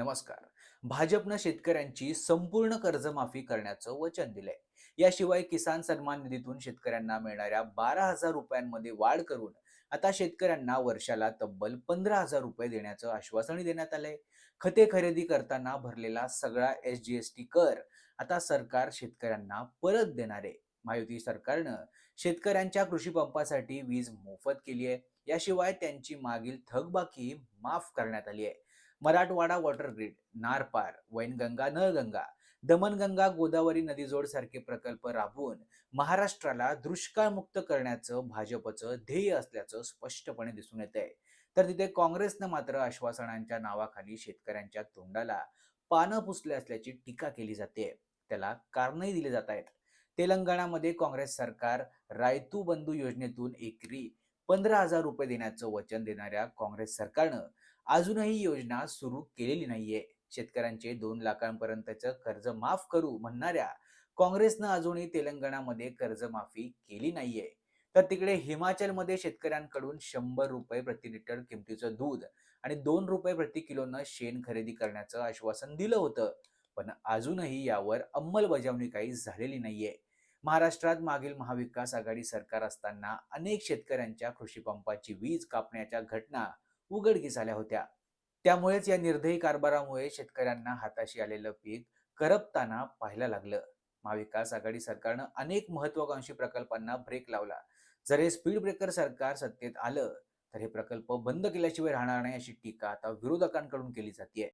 नमस्कार. भाजपनं शेतकऱ्यांची संपूर्ण कर्जमाफी करण्याचं वचन दिलंय. याशिवाय किसान सन्मान निधीतून शेतकऱ्यांना मिळणाऱ्या बारा हजार रुपयांमध्ये वाढ करून आता शेतकऱ्यांना वर्षाला तब्बल पंधरा हजार रुपये देण्याचं आश्वासनही देण्यात आलंय. खते खरेदी करताना भरलेला सगळा एस जी एस टी कर आता सरकार शेतकऱ्यांना परत देणार आहे. महायुती सरकारनं शेतकऱ्यांच्या कृषी पंपासाठी वीज मोफत केली आहे. याशिवाय त्यांची मागील थकबाकी माफ करण्यात आली आहे. मराठवाडा वॉटर ग्रीड नारपार वैनगंगा नळगंगा दमनगंगा गोदावरी नदीजोड सारखे प्रकल्प राबवून महाराष्ट्राला दुष्काळमुक्त करण्याचं भाजपचं ध्येय असल्याचं स्पष्टपणे दिसून येत आहे तर तिथे काँग्रेसनं मात्र आश्वासनांच्या नावाखाली शेतकऱ्यांच्या तोंडाला पानं पुसले असल्याची टीका केली जाते. त्याला कारणही दिली जात आहेत. तेलंगणामध्ये काँग्रेस सरकार रायतू बंधू योजनेतून एकरी पंधरा हजार रुपये देण्याचं वचन देणाऱ्या काँग्रेस सरकारनं अजूनही योजना सुरू केलेली नाहीये. शेतकऱ्यांचे दोन लाखांपर्यंतचं कर्ज माफ करू म्हणणाऱ्या काँग्रेसनं अजूनही तेलंगणामध्ये कर्जमाफी केली नाहीये. तर तिकडे हिमाचलमध्ये शेतकऱ्यांकडून शंभर रुपये प्रति लिटर किमतीचं दूध आणि दोन रुपये प्रति किलोनं शेण खरेदी करण्याचं आश्वासन दिलं होतं. पण अजूनही यावर अंमलबजावणी काही झालेली नाहीये. महाराष्ट्रात मागील महाविकास आघाडी सरकार असताना अनेक शेतकऱ्यांच्या कृषी पंपाची वीज कापण्याच्या घटना उघडकीस आल्या होत्या. त्यामुळेच या निर्दयी कारभारामुळे शेतकऱ्यांना हाताशी आलेलं पीक करपताना पाहायला लागलं. महाविकास आघाडी सरकारनं अनेक महत्वाकांक्षी प्रकल्पांना ब्रेक लावला. जर हे स्पीड ब्रेकर सरकार सत्तेत आलं तर हे प्रकल्प बंद केल्याशिवाय राहणार नाही अशी टीका आता विरोधकांकडून केली जाते